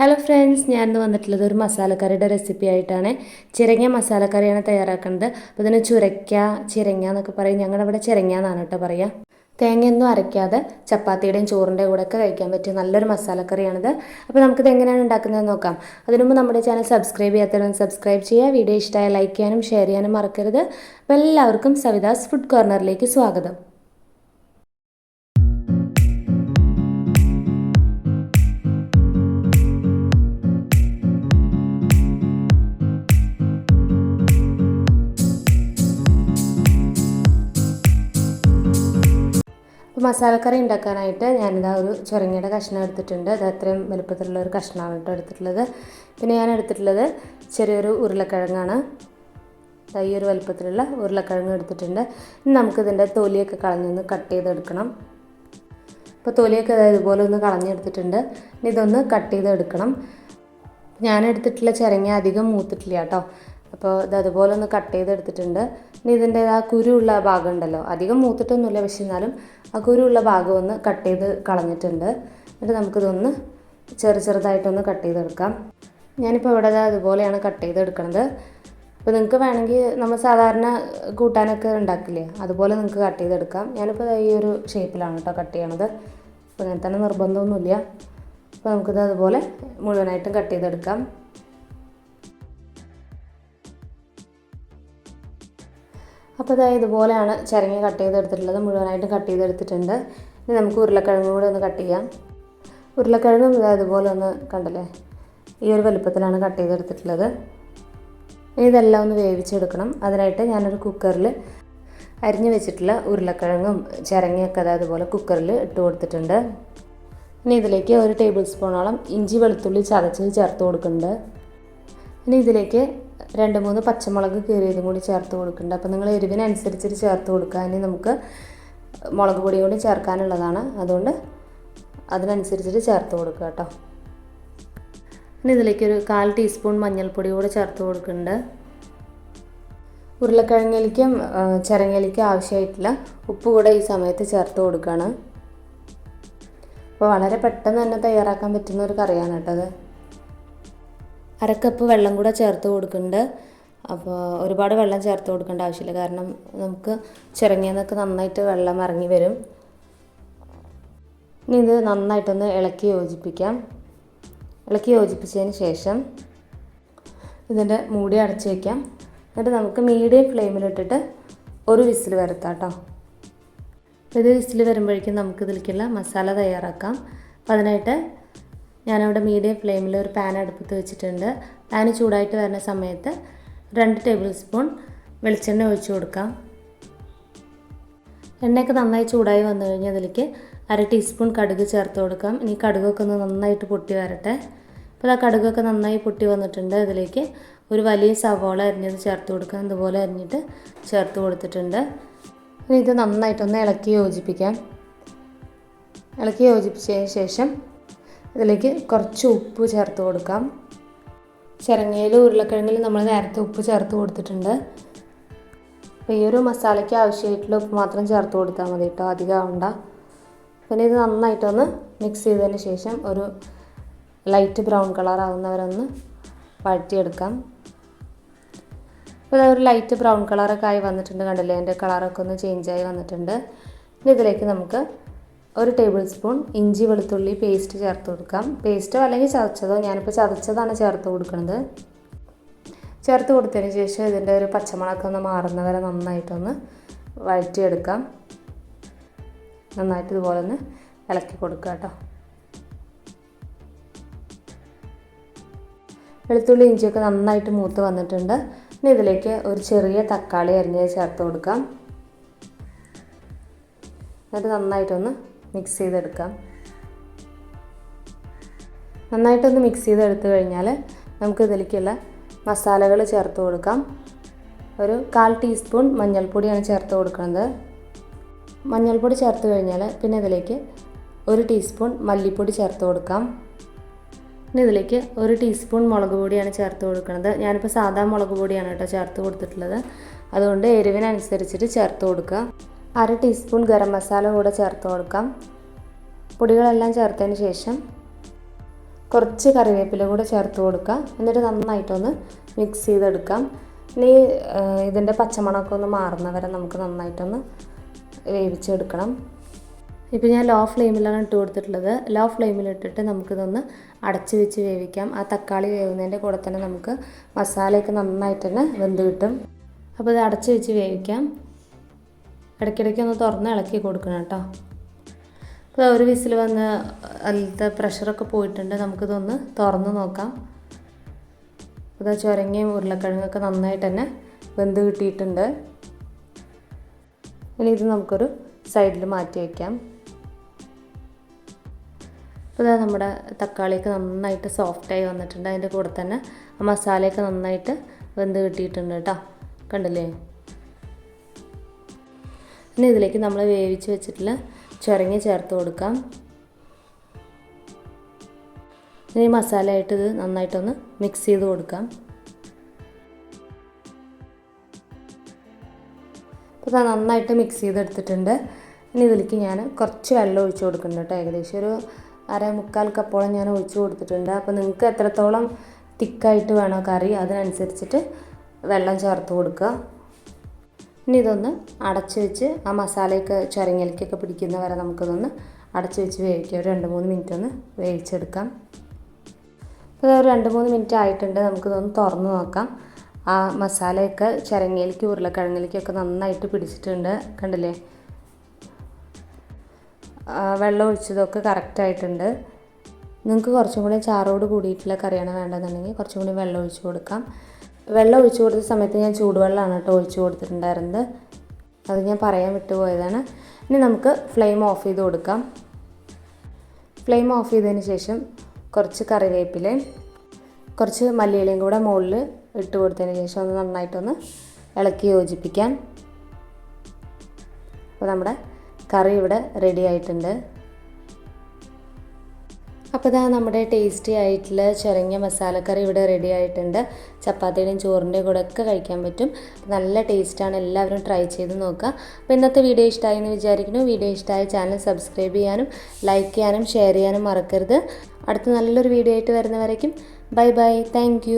Hello friends ഞാൻ ഇന്ന് വന്നിട്ടുള്ളത് ഒരു മസാലക്കറിയുടെ റെസിപ്പി ആയിട്ടാണ്. ചിരങ്ങ മസാലക്കറിയാണ് തയ്യാറാക്കുന്നത്. അപ്പോൾ ഇതിന് ചുരയ്ക്ക ചിരങ്ങ എന്നൊക്കെ പറയും. ഞങ്ങളുടെ ഇവിടെ ചിരങ്ങ എന്നാണ് കേട്ടോ പറയുക തേങ്ങയൊന്നും അരയ്ക്കാതെ ചപ്പാത്തിയുടെയും ചോറിന്റെയും കൂടെ ഒക്കെ കഴിക്കാൻ പറ്റിയ നല്ലൊരു മസാലക്കറിയാണിത്. അപ്പോൾ നമുക്കിത് എങ്ങനെയാണ് ഉണ്ടാക്കുന്നതെന്ന് നോക്കാം. അതിനു മുമ്പ് നമ്മുടെ ചാനൽ സബ്സ്ക്രൈബ് ചെയ്യാത്തവരും സബ്സ്ക്രൈബ് ചെയ്യുക. വീഡിയോ ഇഷ്ടമായ ലൈക്ക് ചെയ്യാനും ഷെയർ ചെയ്യാനും മറക്കരുത്. അപ്പോൾ എല്ലാവർക്കും സവിതാസ് ഫുഡ് കോർണറിലേക്ക് സ്വാഗതം. മസാലക്കറി ഉണ്ടാക്കാനായിട്ട് ഞാനിതാ ഒരു ചുരങ്ങയുടെ കഷ്ണം എടുത്തിട്ടുണ്ട്. അത് അത്രയും വലുപ്പത്തിലുള്ള ഒരു കഷ്ണമാണ് കേട്ടോ എടുത്തിട്ടുള്ളത്. പിന്നെ ഞാൻ എടുത്തിട്ടുള്ളത് ചെറിയൊരു ഉരുളക്കിഴങ്ങാണ്. ഈ ഒരു വലുപ്പത്തിലുള്ള ഉരുളക്കിഴങ്ങ് എടുത്തിട്ടുണ്ട്. നമുക്കിതിന്റെ തൊലിയൊക്കെ കളഞ്ഞൊന്ന് കട്ട് ചെയ്തെടുക്കണം. അപ്പോൾ തൊലിയൊക്കെ ഇതുപോലെ ഒന്ന് കളഞ്ഞെടുത്തിട്ടുണ്ട്. ഇനി ഇതൊന്ന് കട്ട് ചെയ്തെടുക്കണം. ഞാൻ എടുത്തിട്ടുള്ള ചിരങ്ങ അധികം മൂത്തിട്ടില്ല കേട്ടോ. അപ്പോൾ ഇത് അതുപോലെ ഒന്ന് കട്ട് ചെയ്തെടുത്തിട്ടുണ്ട്. ഇനി ഇതിന്റെ ആ കുരുള്ള ഭാഗം ഉണ്ടല്ലോ. അധികം മൂത്തിട്ടൊന്നുമില്ല പക്ഷെ എന്നാലും ആ കുരുള്ള ഭാഗം ഒന്ന് കട്ട് ചെയ്ത് കളഞ്ഞിട്ടുണ്ട്. എന്നിട്ട് നമുക്കിതൊന്ന് ചെറു ചെറുതായിട്ടൊന്ന് കട്ട് ചെയ്തെടുക്കാം. ഞാനിപ്പോൾ ഇവിടെ അതുപോലെയാണ് കട്ട് ചെയ്തെടുക്കുന്നത് അപ്പോൾ നിങ്ങൾക്ക് വേണമെങ്കിൽ നമ്മൾ സാധാരണ കൂട്ടാനൊക്കെ ഉണ്ടാക്കില്ലേ അതുപോലെ നിങ്ങൾക്ക് കട്ട് ചെയ്തെടുക്കാം. ഞാനിപ്പോൾ ഈ ഒരു ഷേപ്പിലാണ് കേട്ടോ കട്ട് ചെയ്യണത്. അപ്പോൾ അങ്ങനെ തന്നെ നിർബന്ധമൊന്നുമില്ല. അപ്പോൾ നമുക്കിത് അതുപോലെ മുഴുവനായിട്ടും കട്ട് ചെയ്തെടുക്കാം. അപ്പോൾ ഇതാ ഇതുപോലെയാണ് ചിരങ്ങി കട്ട് ചെയ്തെടുത്തിട്ടുള്ളത്. മുഴുവനായിട്ട് കട്ട് ചെയ്തെടുത്തിട്ടുണ്ട്. ഇനി നമുക്ക് ഉരുളക്കിഴങ്ങ് കൂടെ ഒന്ന് കട്ട് ചെയ്യാം. ഉരുളക്കിഴങ്ങും ഇതാ ഇതുപോലെ ഒന്ന് കണ്ടല്ലേ? ഈ ഒരു വലുപ്പത്തിലാണ് കട്ട് ചെയ്തെടുത്തിട്ടുള്ളത്. ഇതെല്ലാം ഒന്ന് വേവിച്ചെടുക്കണം. അതിനായിട്ട് ഞാനൊരു കുക്കറിൽ അരിഞ്ഞു വെച്ചിട്ടുള്ള ഉരുളക്കിഴങ്ങും ചിരങ്ങയൊക്കെ അതായത് പോലെ കുക്കറിൽ ഇട്ട് കൊടുത്തിട്ടുണ്ട്. ഇനി ഇതിലേക്ക് ഒരു ടേബിൾ സ്പൂണോളം ഇഞ്ചി വെളുത്തുള്ളി ചതച്ചത് ചേർത്ത് കൊടുക്കുന്നുണ്ട്. ഇനി ഇതിലേക്ക് രണ്ട് മൂന്ന് പച്ചമുളക് കീറിയതും കൂടി ചേർത്ത് കൊടുക്കുന്നുണ്ട്. അപ്പോൾ നിങ്ങൾ എരിവിനനുസരിച്ചിട്ട് ചേർത്ത് കൊടുക്കുക. ഇനി നമുക്ക് മുളക് പൊടി കൂടി ചേർക്കാനുള്ളതാണ്. അതുകൊണ്ട് അതിനനുസരിച്ചിട്ട് ചേർത്ത് കൊടുക്കുക കേട്ടോ. ഇനി ഇതിലേക്ക് ഒരു കാൽ ടീസ്പൂൺ മഞ്ഞൾപ്പൊടി കൂടി ചേർത്ത് കൊടുക്കുന്നുണ്ട്. ഉരുളക്കിഴങ്ങിലേക്കും ചിരങ്ങയിലേക്കും ആവശ്യമായിട്ടുള്ള ഉപ്പ് കൂടെ ഈ സമയത്ത് ചേർത്ത് കൊടുക്കുകയാണ്. അപ്പോൾ വളരെ പെട്ടെന്ന് തന്നെ തയ്യാറാക്കാൻ പറ്റുന്ന ഒരു കറിയാണ് കേട്ടോ അത്. അരക്കപ്പ് വെള്ളം കൂടെ ചേർത്ത് കൊടുക്കുന്നുണ്ട്. അപ്പോൾ ഒരുപാട് വെള്ളം ചേർത്ത് കൊടുക്കേണ്ട ആവശ്യമില്ല. കാരണം നമുക്ക് ചിറങ്ങിയെന്നൊക്കെ നന്നായിട്ട് വെള്ളം ഇറങ്ങി വരും. ഇനി ഇത് നന്നായിട്ടൊന്ന് ഇളക്കി യോജിപ്പിക്കാം. ഇളക്കി യോജിപ്പിച്ചതിന് ശേഷം ഇതിന്റെ മൂടി അടച്ച് വയ്ക്കാം എന്നിട്ട് നമുക്ക് മീഡിയം ഫ്ലെയിമിലിട്ടിട്ട് ഒരു വിസിൽ വരുത്താം കേട്ടോ. ഇത് വിസിൽ വരുമ്പോഴേക്കും നമുക്ക് ഇതിലേക്കുള്ള മസാല തയ്യാറാക്കാം. അപ്പോൾ അതിനായിട്ട് ഞാനവിടെ മീഡിയം ഫ്ലെയിമിൽ ഒരു പാൻ അടുപ്പത്ത് വെച്ചിട്ടുണ്ട്. പാൻ ചൂടായിട്ട് വരുന്ന സമയത്ത് രണ്ട് ടേബിൾ സ്പൂൺ വെളിച്ചെണ്ണ ഒഴിച്ച് കൊടുക്കാം. എണ്ണയൊക്കെ നന്നായി ചൂടായി വന്നു കഴിഞ്ഞാൽ അതിലേക്ക് അര ടീസ്പൂൺ കടുക് ചേർത്ത് കൊടുക്കാം. ഇനി കടുകൊക്കെ ഒന്ന് നന്നായിട്ട് പൊട്ടി വരട്ടെ. അപ്പോൾ ആ കടുകൊക്കെ നന്നായി പൊട്ടി വന്നിട്ടുണ്ട്. അതിലേക്ക് ഒരു വലിയ സവോള അരിഞ്ഞത് ചേർത്ത് കൊടുക്കാം. അതുപോലെ അരിഞ്ഞിട്ട് ചേർത്ത് കൊടുത്തിട്ടുണ്ട്. ഇനി ഇത് നന്നായിട്ടൊന്ന് ഇളക്കി യോജിപ്പിക്കാം. ഇളക്കി യോജിപ്പിച്ചതിന് ശേഷം ഇതിലേക്ക് കുറച്ച് ഉപ്പ് ചേർത്ത് കൊടുക്കാം. ചിരങ്ങയിലും ഉരുളക്കിഴങ്ങിലും നമ്മൾ നേരത്തെ ഉപ്പ് ചേർത്ത് കൊടുത്തിട്ടുണ്ട്. അപ്പോൾ ഈ ഒരു മസാലയ്ക്ക് ആവശ്യമായിട്ടുള്ള ഉപ്പ് മാത്രം ചേർത്ത് കൊടുത്താൽ മതി കേട്ടോ അധികം ആവണ്ട. പിന്നെ ഇത് നന്നായിട്ടൊന്ന് മിക്സ് ചെയ്തതിന് ശേഷം ഒരു ലൈറ്റ് ബ്രൗൺ കളർ ആവുന്നവരൊന്ന് വഴറ്റിയെടുക്കാം. ഇപ്പോൾ ഒരു ലൈറ്റ് ബ്രൗൺ കളറൊക്കെ ആയി വന്നിട്ടുണ്ട് കണ്ടില്ലേ? അതിന്റെ കളറൊക്കെ ഒന്ന് ചേഞ്ചായി വന്നിട്ടുണ്ട്. ഇനി ഇതിലേക്ക് നമുക്ക് ഒരു ടേബിൾ സ്പൂൺ ഇഞ്ചി വെളുത്തുള്ളി പേസ്റ്റ് ചേർത്ത് കൊടുക്കാം. പേസ്റ്റോ അല്ലെങ്കിൽ ചതച്ചതോ ഞാനിപ്പോൾ ചതച്ചതാണ് ചേർത്ത് കൊടുക്കുന്നത് ചേർത്ത് കൊടുത്തതിന് ശേഷം ഇതിന്റെ ഒരു പച്ചമുളകൊക്കെ ഒന്ന് മാറുന്ന നന്നായിട്ടൊന്ന് വഴറ്റിയെടുക്കാം. നന്നായിട്ട് ഇതുപോലെ ഒന്ന് ഇളക്കി കൊടുക്കുക കേട്ടോ. വെളുത്തുള്ളി ഇഞ്ചിയൊക്കെ നന്നായിട്ട് മൂത്ത് വന്നിട്ടുണ്ട്. ഇനി ഇതിലേക്ക് ഒരു ചെറിയ തക്കാളി അരിഞ്ഞത് ചേർത്ത് കൊടുക്കാം. എന്നിട്ട് നന്നായിട്ടൊന്ന് മിക്സ് ചെയ്തെടുക്കാം. നന്നായിട്ടൊന്ന് മിക്സ് ചെയ്തെടുത്തു കഴിഞ്ഞാൽ നമുക്ക് ഇതിലേക്കുള്ള മസാലകൾ ചേർത്ത് കൊടുക്കാം. ഒരു കാൽ ടീസ്പൂൺ മഞ്ഞൾപ്പൊടിയാണ് ചേർത്ത് കൊടുക്കുന്നത്. മഞ്ഞൾപ്പൊടി ചേർത്ത് കഴിഞ്ഞാൽ പിന്നെ ഇതിലേക്ക് ഒരു ടീസ്പൂൺ മല്ലിപ്പൊടി ചേർത്ത് കൊടുക്കാം. പിന്നെ ഇതിലേക്ക് ഒരു ടീസ്പൂൺ മുളക് പൊടിയാണ് ചേർത്ത് കൊടുക്കുന്നത്. ഞാനിപ്പോൾ സാധാ മുളക് പൊടിയാണ് കേട്ടോ ചേർത്ത് കൊടുത്തിട്ടുള്ളത്. അതുകൊണ്ട് എരിവിനനുസരിച്ചിട്ട് ചേർത്ത് കൊടുക്കുക. അര ടീസ്പൂൺ ഗരം മസാല കൂടെ ചേർത്ത് കൊടുക്കാം. പൊടികളെല്ലാം ചേർത്തതിന് ശേഷം കുറച്ച് കറിവേപ്പില കൂടെ ചേർത്ത് കൊടുക്കാം എന്നിട്ട് നന്നായിട്ടൊന്ന് മിക്സ് ചെയ്തെടുക്കാം. ഇനി ഇതിന്റെ പച്ചമണമൊക്കെ ഒന്ന് മാറുന്നവരെ നമുക്ക് നന്നായിട്ടൊന്ന് വേവിച്ചെടുക്കണം. ഇപ്പോൾ ഞാൻ ലോ ഫ്ലെയിമിലാണ് ഇട്ട് കൊടുത്തിട്ടുള്ളത്. ലോ ഫ്ലെയിമിലിട്ടിട്ട് നമുക്കിതൊന്ന് അടച്ചു വെച്ച് വേവിക്കാം. ആ തക്കാളി വേവുന്നതിന്റെ കൂടെ തന്നെ നമുക്ക് മസാലയൊക്കെ നന്നായിട്ട് തന്നെ വെന്ത് കിട്ടും. അപ്പോൾ ഇത് അടച്ചു വെച്ച് വേവിക്കാം. ഇടയ്ക്കിടയ്ക്ക് ഒന്ന് തുറന്ന് ഇളക്കി കൊടുക്കണം കേട്ടോ. അപ്പോൾ ഒരു വിസിൽ വന്ന് അതിലത്തെ പ്രഷറൊക്കെ പോയിട്ടുണ്ട്. നമുക്കിതൊന്ന് തുറന്ന് നോക്കാം. ഇതാ ചുരങ്ങയും ഉരുളക്കിഴങ്ങൊക്കെ നന്നായിട്ട് തന്നെ വെന്ത് കിട്ടിയിട്ടുണ്ട്. ഇനി ഇത് നമുക്കൊരു സൈഡിൽ മാറ്റി വയ്ക്കാം. അപ്പോൾ ഇതാ നമ്മുടെ തക്കാളിയൊക്കെ നന്നായിട്ട് സോഫ്റ്റായി വന്നിട്ടുണ്ട്. അതിന്റെ കൂടെ തന്നെ മസാലയൊക്കെ നന്നായിട്ട് വെന്ത് കിട്ടിയിട്ടുണ്ട് കേട്ടോ. കണ്ടില്ലേ? ഇനി ഇതിലേക്ക് നമ്മൾ വേവിച്ച് വെച്ചിട്ടുള്ള ചുരങ്ങി ചേർത്ത് കൊടുക്കാം. ഇനി മസാലയായിട്ട് ഇത് നന്നായിട്ടൊന്ന് മിക്സ് ചെയ്ത് കൊടുക്കാം. അപ്പോൾ നന്നായിട്ട് മിക്സ് ചെയ്തെടുത്തിട്ടുണ്ട്. ഇനി ഇതിലേക്ക് ഞാൻ കുറച്ച് വെള്ളം ഒഴിച്ചു കൊടുക്കുന്നുണ്ട് കേട്ടോ. ഏകദേശം ഒരു അര മുക്കാൽ കപ്പോളം ഞാൻ ഒഴിച്ചു കൊടുത്തിട്ടുണ്ട്. അപ്പോൾ നിങ്ങൾക്ക് എത്രത്തോളം തിക്കായിട്ട് വേണോ കറി അതിനനുസരിച്ചിട്ട് വെള്ളം ചേർത്ത് കൊടുക്കുക. ഇനി ഇതൊന്ന് അടച്ചു വെച്ച് ആ മസാലയൊക്കെ ചുരങ്ങലിക്കൊക്കെ പിടിക്കുന്ന വരെ നമുക്കിതൊന്ന് അടച്ച് വെച്ച് വേവിക്കുക ഒരു രണ്ട് മൂന്ന് മിനിറ്റ് ഒന്ന് വേവിച്ചെടുക്കാം. ഇപ്പോൾ ഒരു രണ്ട് മൂന്ന് മിനിറ്റ് ആയിട്ടുണ്ട്. നമുക്കിതൊന്ന് തുറന്ന് നോക്കാം. ആ മസാലയൊക്കെ ചരങ്ങയിലേക്ക് ഉരുളക്കിഴങ്ങിലേക്കൊക്കെ നന്നായിട്ട് പിടിച്ചിട്ടുണ്ട്. കണ്ടില്ലേ? വെള്ളം ഒഴിച്ചതൊക്കെ കറക്റ്റായിട്ടുണ്ട് നിങ്ങൾക്ക് കുറച്ചും കൂടി ചാറോട് കൂടിയിട്ടുള്ള കറിയാണ് വേണ്ടതെന്നുണ്ടെങ്കിൽ കുറച്ചും കൂടി വെള്ളം ഒഴിച്ച് കൊടുക്കാം. വെള്ളം ഒഴിച്ചു കൊടുത്ത സമയത്ത് ഞാൻ ചൂടുവെള്ളമാണ് കേട്ടോ ഒഴിച്ചു കൊടുത്തിട്ടുണ്ടായിരുന്നത്. അത് ഞാൻ പറയാൻ വിട്ടുപോയതാണ്. ഇനി നമുക്ക് ഫ്ലെയിം ഓഫ് ചെയ്ത് കൊടുക്കാം. ഫ്ലെയിം ഓഫ് ചെയ്തതിന് ശേഷം കുറച്ച് കറിവേപ്പിലയും കുറച്ച് മല്ലിയിലയും കൂടെ മുകളിൽ ഇട്ട് കൊടുത്തതിന് ശേഷം ഒന്ന് നന്നായിട്ടൊന്ന് ഇളക്കി യോജിപ്പിക്കാം. അപ്പോൾ നമ്മുടെ കറി ഇവിടെ റെഡി ആയിട്ടുണ്ട്. അപ്പോൾ ഇതാ നമ്മുടെ ടേസ്റ്റി ആയിട്ടുള്ള ചുരങ്ങിയ മസാലക്കറി ഇവിടെ റെഡി ആയിട്ടുണ്ട്. ചപ്പാത്തിയുടെയും ചോറിന്റെയും കൂടെ ഒക്കെ കഴിക്കാൻ പറ്റും. നല്ല ടേസ്റ്റാണ് എല്ലാവരും ട്രൈ ചെയ്ത് നോക്കുക. അപ്പോൾ ഇന്നത്തെ വീഡിയോ ഇഷ്ടമായി എന്ന് വിചാരിക്കുന്നു. വീഡിയോ ഇഷ്ടമായ ചാനൽ സബ്സ്ക്രൈബ് ചെയ്യാനും ലൈക്ക് ചെയ്യാനും ഷെയർ ചെയ്യാനും മറക്കരുത്. അടുത്ത നല്ലൊരു വീഡിയോ ആയിട്ട് വരുന്നവരേക്കും ബൈ ബൈ താങ്ക്